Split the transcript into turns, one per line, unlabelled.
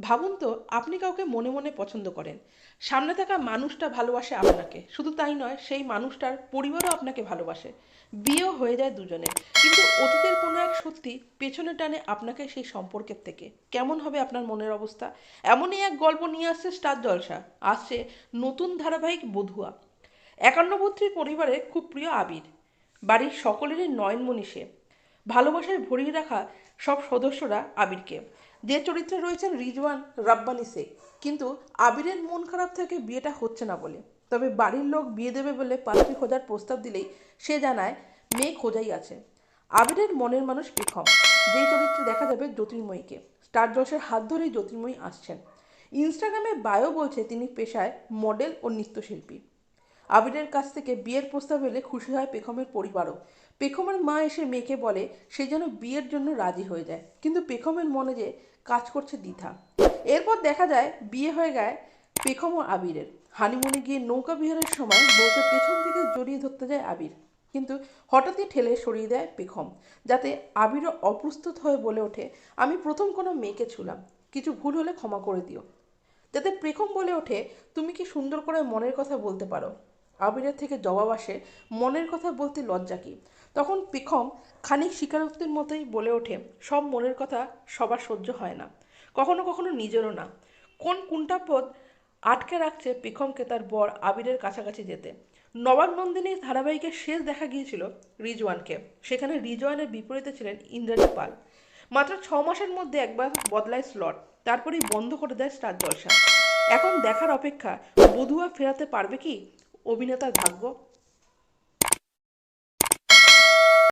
ভাবুন তো, আপনি কাউকে মনে মনে পছন্দ করেন। সামনে থাকা মানুষটা ভালোবাসে আপনাকে। শুধু তাই নয়, সেই মানুষটার পরিবারও আপনাকে ভালোবাসে। বিয়েও হয়ে যায় দুজনে। কিন্তু অতীতের কোনো এক সত্যি পেছনে টানে আপনাকে সেই সম্পর্কের থেকে। কেমন হবে আপনার মনের অবস্থা? এমনই এক গল্প নিয়ে আসছে স্টার জলসা। আসছে নতুন ধারাবাহিক বধুয়া। একান্নবর্তী পরিবারে খুব প্রিয় আবির। বাড়ির সকলেরই নয়নমণি সে। ভালোবাসায় ভরিয়ে রাখা সব সদস্যরা আবিরকে। যে চরিত্রে রয়েছেন রিজওয়ান রাব্বানি শেখ। কিন্তু আবিরের মন খারাপ থেকে বিয়েটা হচ্ছে না বলে। তবে বাড়ির লোক বিয়ে দেবে বলে পাত্রী খোঁজার প্রস্তাব দিলেই সে জানায়, মেয়ে খোঁজাই আছে। আবিরের মনের মানুষ পেখম যেই চরিত্রে দেখা যাবে জ্যোতির্ময়ীকে। স্টার জলসের হাত ধরেই জ্যোতির্ময়ী আসছেন। ইনস্টাগ্রামে বায়ো বলছে তিনি পেশায় মডেল ও নৃত্যশিল্পী। আবিরের কাছ থেকে বিয়ের প্রস্তাব এলে খুশি হয় পেখমের পরিবারও। পেখমের মা এসে মেয়েকে বলে, সে যেন বিয়ের জন্য রাজি হয়ে যায়। কিন্তু পেখমের মনে যে কাজ করছে দ্বিধা। এরপর দেখা যায়, বিয়ে হয়ে যায় পেখম ও আবিরের। হানিমুনে গিয়ে নৌকা বিহারের সময় বউকে পেছন থেকে জড়িয়ে ধরতে যায় আবির। কিন্তু হঠাৎই ঠেলে সরিয়ে দেয় পেখম, যাতে আবিরও অপ্রস্তুত হয়ে বলে ওঠে, আমি প্রথম কোনো মেয়েকে ছুলাম। কিছু ভুল হলে ক্ষমা করে দিও। যাতে প্রেখম বলে ওঠে, তুমি কি সুন্দর করে মনের কথা বলতে পারো? আবিরের থেকে জবাব আসে, মনের কথা বলতে লজ্জা কি? তখন পিখম খানিক স্বীকারোক্তির মতোই বলে ওঠে, সব মনের কথা সবার সহ্য হয় না, কখনো কখনো নিজেরও না। কোন কুণ্ঠাপদ আটকে রাখছে পিখমকে তার বর আবিরের কাছাকাছি যেতে। নবাব নন্দিনী ধারাবাহিকের শেষ দেখা গিয়েছিল রিজওয়ানকে, সেখানে রিজওয়ানের বিপরীতে ছিলেন ইন্দ্রাণী পাল। মাত্র ছ মাসের মধ্যে একবার বদলায় স্লট, তারপরেই বন্ধ করে দেয় স্টার জলসা। এখন দেখার অপেক্ষা বধুয়া ফেরাতে পারবে কি? অভিনেতার ভাগ্য